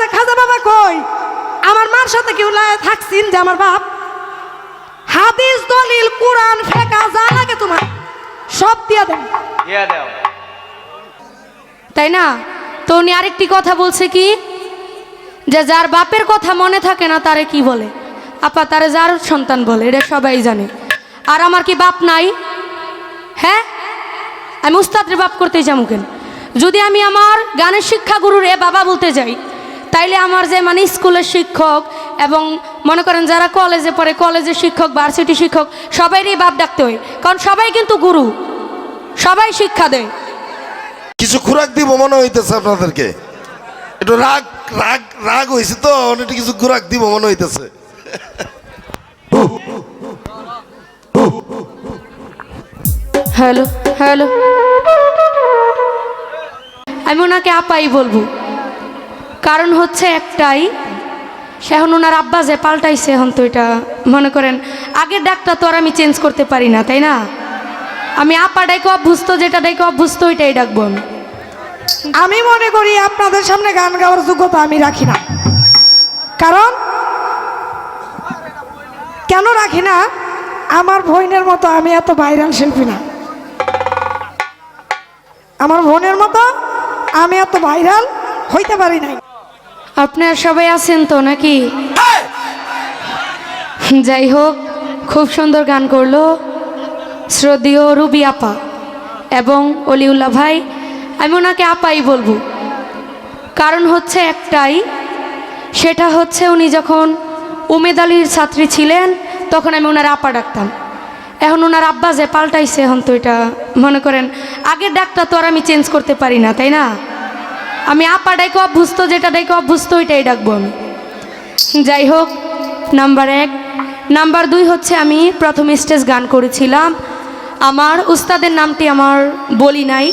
যে খাজা বাবা কই? আমার মার সাথে কেউ থাকছিন যে আমার বাপ? হাদিস দলিল কোরআন ফেকা যা লাগে তোমার সব দিয়ে দেন। তাই না? তো উনি আরেকটি কথা বলছে কি? যে যার বাপের কথা মনে থাকে না তারে কি বলে? আপা তারে যার সন্তান বলে এটা সবাই জানে। আর আমার কি বাপ নাই? হ্যাঁ? আমি উস্তাদের বাপ করতে যাব কেন? যদি আমি আমার গানের শিক্ষাগুরুর এ বাবা বলতে যাই তাইলে আমার যে মানে স্কুলের শিক্ষক এবং মনে করেন যারা কলেজে পড়ে কলেজের শিক্ষক ভার্সিটি শিক্ষক সবাইরই বাপ ডাকতে হয়। কারণ সবাই কিন্তু গুরু। সবাই শিক্ষা দেয়। কিছু খোরাক দিব মনে হইতেছে আপনাদেরকে। একটু রাগ রাগ রাগ হয়েছে তো একটু কিছু খোরাক দিব মনে হইতেছে। Hello hello. আমি ওনাকে আপাই বলব। কারণ হচ্ছে একটাই, সে এখন ওনার আব্বা যে পাল্টাইছে এখন তো এটা, মনে করেন, আগের ডাকটা তো আর আমি চেঞ্জ করতে পারি না, তাই না? আমি আপা ডাইকে অভ্যস্ত, যেটা ডাইকে অভ্যস্ত, ওইটাই ডাকবো আমি। আমি মনে করি আপনাদের সামনে গান গাওয়ার যোগ্যতা আমি রাখি না। কারণ, কেন রাখি না? আমার বোনের মতো আমি এত ভাইরাল শিল্পী না। আমার বোনের মতো আমি এত ভাইরাল হইতে পারি নাই। আপনারা সবাই আছেন তো নাকি? যাই হোক, খুব সুন্দর গান করল শ্রদ্ধেয় রুবি আপা এবং অলিউল্লাহ ভাই। আমি ওনাকে আপাই বলব। কারণ হচ্ছে একটাই, সেটা হচ্ছে উনি যখন উমেদ আলীর ছাত্রী ছিলেন, তখন আমি ওনার আপা ডাকতাম। এখন ওনার আব্বা যে পাল্টাইছে এখন তো এটা, মনে করেন, আগের ডাকটা তো আর আমি চেঞ্জ করতে পারি না, তাই না? আমি আপা ডাইকে অভ্যস্ত, যেটা ডাইকে অভ্যস্ত, ওইটাই ডাকবো আমি। যাই হোক নাম্বার এক। নাম্বার দুই হচ্ছে আমি প্রথম স্টেজ গান করেছিলাম। আমার উস্তাদের নামটি আমার বলি নাই।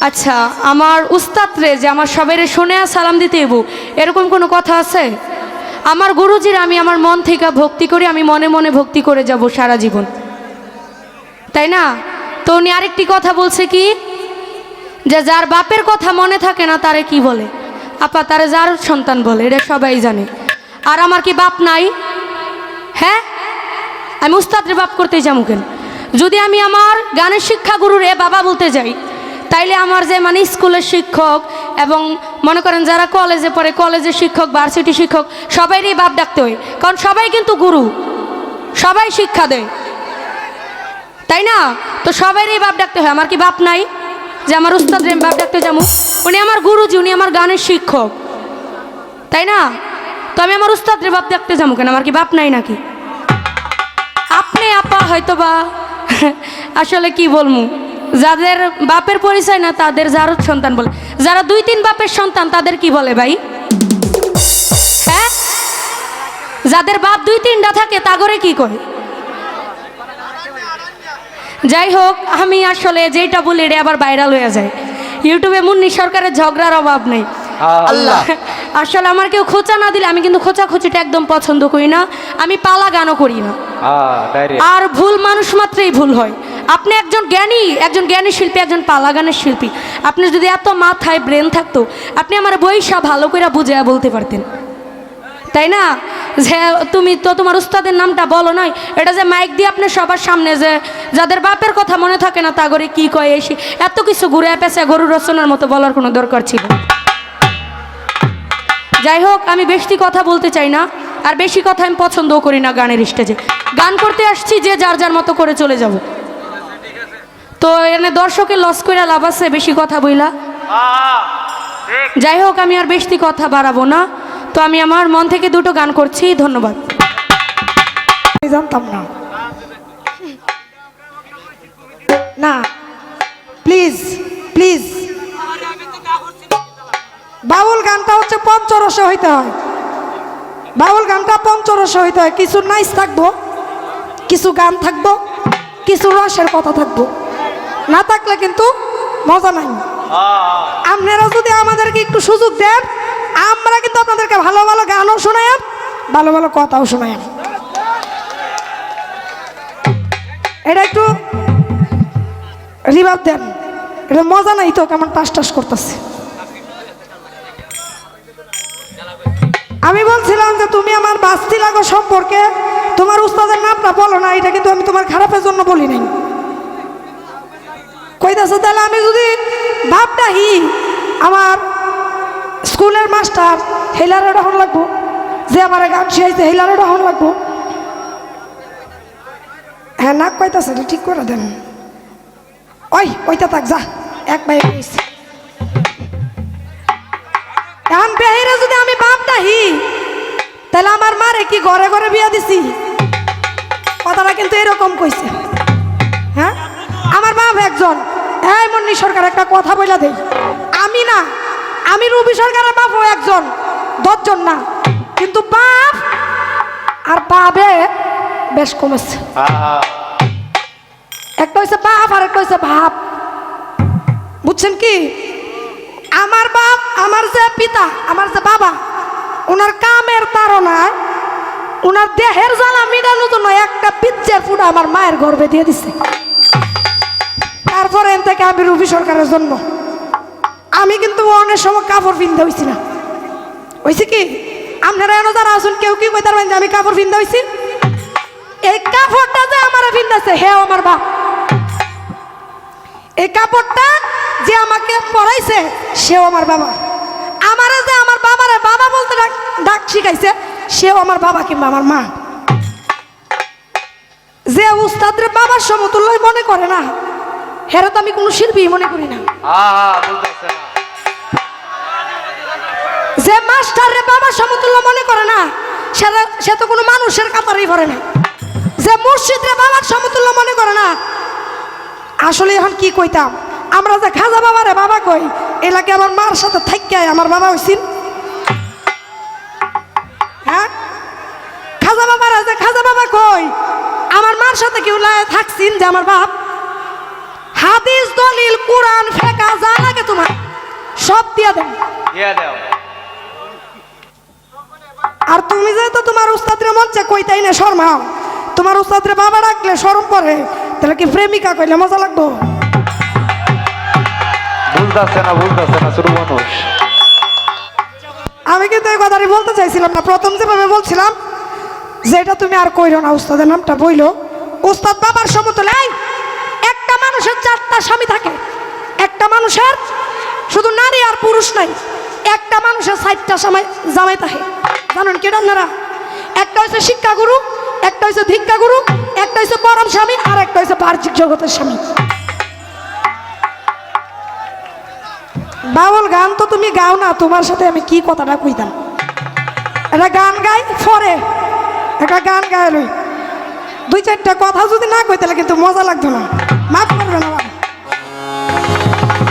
আচ্ছা আমার উস্তাদ রে যে আমার সবাইরে শোনে সালাম দিতে এবু এরকম কোনো কথা আছে? আমার গুরুজির আমি আমার মন থেকে ভক্তি করি, আমি মনে মনে ভক্তি করে যাব সারা জীবন। তাই না? তো উনি আরেকটি কথা বলছে কি? যে যার বাপের কথা মনে থাকে না, তারে কি বলে? আপা, তারে যার সন্তান বলে, এটা সবাই জানে। আর আমার কি বাপ নাই? হ্যাঁ? আমি উস্তাদের বাপ করতে যাব কেন? যদি আমি আমার গানের শিক্ষাগুরুর এ বাবা বলতে যাই, তাইলে আমার যে মানে স্কুলের শিক্ষক এবং মনে করেন যারা কলেজে পড়ে, কলেজের শিক্ষক ভার্সিটি শিক্ষক, সবাইরই বাপ ডাকতে হয়। কারণ সবাই কিন্তু গুরু। সবাই শিক্ষা দেয়। তাই না? তো সবাইরই বাপ ডাকতে হয়। আমার কি বাপ নাই? যে আমার উস্তাদ রেম বাপ ডাকতে যাব। উনি আমার গুরুজি, উনি আমার গানের শিক্ষক। তাই না? তো আমি আমার উস্তাদ রে, বাপ ডাকতে যাব কেন? আমার কি বাপ নাই নাকি? আপনি আপা হয়তো বা আসলে কি বলব? যাদের বাপের পরিচয় না, তাদের যার সন্তান বলে। যারা দুই তিন বাপের সন্তান, তাদের কি বলে ভাই? হ্যাঁ? যাদের বাপ দুই তিনটা থাকে তাগরে কি কয়? যাই হোক আমি আসলে যেটা বলি এটা আবার ভাইরাল হয়ে যায়। ইউটিউবে মুন্নি সরকারের ঝগড়ার অভাব নেই। আল্লাহ। আসলে আমার কেউ খোঁচা না দিলে আমি কিন্তু খোঁচা খুচিটা একদম পছন্দ করি না। আমি পালা গানও করি না। আর ভুল মানুষ মাত্রই ভুল হয়। আপনি একজন জ্ঞানী একজন জ্ঞানী শিল্পী একজন পালা গানের শিল্পী। আপনি যদি এত মাথায় ব্রেন থাকতো আপনি আমার বইসা ভালো করে বুঝে বলতে পারতেন। তাই না? যে তুমি তো তোমার উস্তাদের নামটা বলো নয় এটা যে মাইক দিয়ে আপনি সবার সামনে যে যাদের বাপের কথা মনে থাকে না তা করে কী কয় এসে? এত কিছু ঘুরে পেঁচে গরু রচনার মতো বলার কোনো দরকার ছিল যাই হোক আমি বেশি কথা বলতে চাই না আর বেশি কথা আমি পছন্দও করি না গানের স্টেজে। গান করতে আসছি যে যার যার মতো করে চলে যাব। তো এনে দর্শকের লস করে লাভ আছে বেশি কথা বইলা। যাই হোক আমি আর বেশি কথা বাড়াবো না। তো আমি আমার মন থেকে দুটো গান করছি ধন্যবাদ। আমি জানতাম না। না প্লিজ প্লিজ বাউল গানটা হচ্ছে পঞ্চরসে হইতে হয়। বাউল গানটা পঞ্চরসে হইতে হয়। কিছু নাইস থাকব কিছু গান থাকব কিছু রসের কথা থাকব। না থাকলে কিন্তু মজা নাই। আপনারা যদি আমাদেরকে একটু সুযোগ দেন আমরা কিন্তু আপনাদেরকে ভালো ভালো গানও শোনাই ভালো ভালো কথাও শোনাই এটা একটু রিভাব দেন। এটা মজা নাই তো, কেমন টাস টাস করতেছে। আমি বলছিলাম যে তুমি আমার বাস্তি লাগো সম্পর্কে, তোমার উস্তাদের নামটা বলো না, এটা কিন্তু আমি তোমার খারাপের জন্য বলি নাই। কইতাছে তাহলে আমি যদি ভাবটা হি, আমার স্কুলের মাস্টার হেলারে ডহন লাগবো। যে আমার গান শিখাইছে হেলারে ডহন লাগবো। হ্যাঁ নাক কইতাছে এটা ঠিক করে দেন। ওই, ওইটা থাক, যা, এক হয়েছে এখন বেহিরে যদি আমি বাপ নাহি তাহলে আমার মারে কি ঘরে ঘরে বিয়া দিছি? কথাটা কিন্তু এরকম কইছে। হ্যাঁ? আমার বাপ একজন, এই মন্নি সরকার, একটা কথা বইলা দেই। আমি না আমি রবি সরকারের বাপও একজন, দশজন না। কিন্তু বাপ আর বাবে বেশ কমেছে একটা হয়েছে বাপ আর একটা হয়েছে ভাব বুঝছেন কি? আমার বাপ, আমার যে পিতা, আমার যে বাবা, ওনার কামের তারনায় ওনার দেহের জ্বালা মিটানোর জন্য একটা পিচ্ছের ফুটা আমার মায়ের গর্ভে দিয়ে দিছে। তারপরে থেকে আমি রবি সরকারের জন্য আমি কিন্তু অনেক সময় কাপড় পিনতে হয়েছি না। হয়েছে কি? আপনারা এনে যারা আসুন কেউ কি কইতার যে আমি কাপড় পিনতে হয়েছি এই কাপড়টা যে আমার পিন্দাছে হে আমার বাপ। এই কাপড়টা যে আমাকে পরাইছে, সেও আমার বাবা। আমারে যে আমার বাবারে বাবা বলতে ডাক ডাক শিখাইছে, সেও আমার বাবা কিংবা আমার মা। যে উস্তাদের বাবার সমতুল্যই মনে করে না, হেরা তো আমি কোনো শিল্পী মনে করি না। মাস্টারে বাবার সমতুল্য মনে করে না। সে তো কোনো মানুষের কাতারেই পড়ে না। যে মসজিদরে বাবার সমতুল্য মনে করে না। আসলে এখন কি কইতাম? আমরা যে খাজা বাবারে বাবা কই, এলাকে আমার মার সাথে থাইকে আমার বাবা হইছিল। হ্যাঁ? খাজা বাবারা যে খাজা বাবা কই, আমার মার সাথে কেউ লাই থাকছিন যে আমার বাপ। হাদিস, দলিল, কোরআন ফেকা যা লাগে তোমার, সব দিয়া দেন। দিয়া আর তুমি যেহেতু তোমার উস্তাদের মঞ্চে কইতাই না শর্মাও তোমার উস্তাদের বাবা ডাকলে শরম পরে তাহলে কি প্রেমিকা কইলে মজা লাগবো? বুঝতেছে না বুঝতেছে না শুরু মানুষ। আমি কিন্তু এই কথাটি বলতে চাইছিলাম না প্রথম যেভাবে বলছিলাম যে এটা তুমি আর কইরো না উস্তাদের নামটা বইলো। উস্তাদ বাবার সমতুল একটা মানুষের চারটা স্বামী থাকে। একটা মানুষের শুধু নারী আর পুরুষ নাই। একটা মানুষের চারটা সময় জামাই থাকে। জানেন কেটা আপনারা? একটা হচ্ছে শিক্ষাগুরু, একটা হচ্ছে ভিক্ষাগুরু, একটা হচ্ছে পরম স্বামী, আর একটা হচ্ছে বাহ্যিক জগতের স্বামী। বাউল গান তো তুমি গাও না, তোমার সাথে আমি কি কথাটা কইতাম? একটা গান গাই পরে, একটা গান গায়ে লই। দুই চারটা কথা যদি না কই, তাহলে কিন্তু মজা লাগতো না। মাফ করবেন আমার